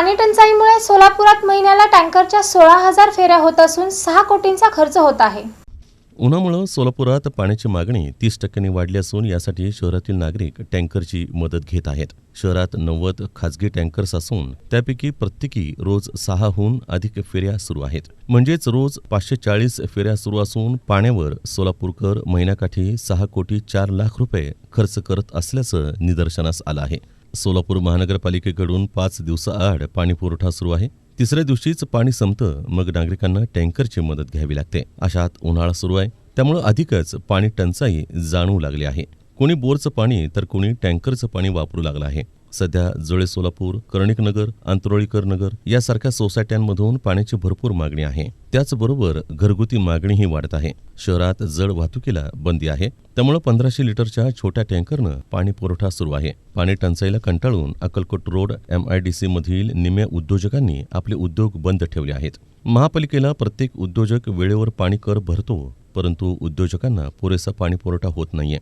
पाणी टंचाईमुळे सोलापुरात महिन्याला टँकरच्या सोळा हजार फेऱ्या होत असून सहा कोटींचा खर्च होत आहे. उन्हामुळं सोलापुरात पाण्याची मागणी तीस टक्क्यांनी वाढली असून यासाठी शहरातील नागरिक टँकरची मदत घेत आहेत. शहरात नव्वद खाजगी टँकर्स असून त्यापैकी प्रत्येकी रोज सहाहून अधिक फेऱ्या सुरू आहेत. म्हणजेच रोज पाचशे चाळीस फेऱ्या सुरू असून पाण्यावर सोलापूरकर महिन्याकाठी सहा कोटी चार लाख रुपये खर्च करत असल्याचं निदर्शनास आलं आहे. सोलापूर महानगरपालिकेकडून पाच दिवसाआड पाणीपुरवठा सुरू आहे. तिसऱ्या दिवशीच पाणी संपतं मग नागरिकांना टँकरची मदत घ्यावी लागते. अशात उन्हाळा सुरू आहे. त्यामुळं अधिकच पाणी टंचाई जाणवू लागली आहे. कोणी बोरचं पाणी तर कोणी टँकरचं पाणी वापरू लागलं आहे. सध्या जुळे सोलापूर कर्णिकनगर आंतरोळीकर नगर यासारख्या सोसायट्यांमधून पाण्याची भरपूर मागणी आहे. त्याचबरोबर घरगुती मागणीही वाढत आहे. शहरात जड वाहतुकीला बंदी आहे. त्यामुळे पंधराशे लिटरच्या छोट्या टँकरनं पाणी पुरवठा सुरू आहे. पाणी टंचाईला कंटाळून अक्कलकोट रोड एमआयडीसी मधील निम्या उद्योजकांनी आपले उद्योग बंद ठेवले आहेत. महापालिकेला प्रत्येक उद्योजक वेळेवर पाणी कर भरतो परंतु उद्योजकांना पुरेसा पाणी पुरवठा होत नाहीये.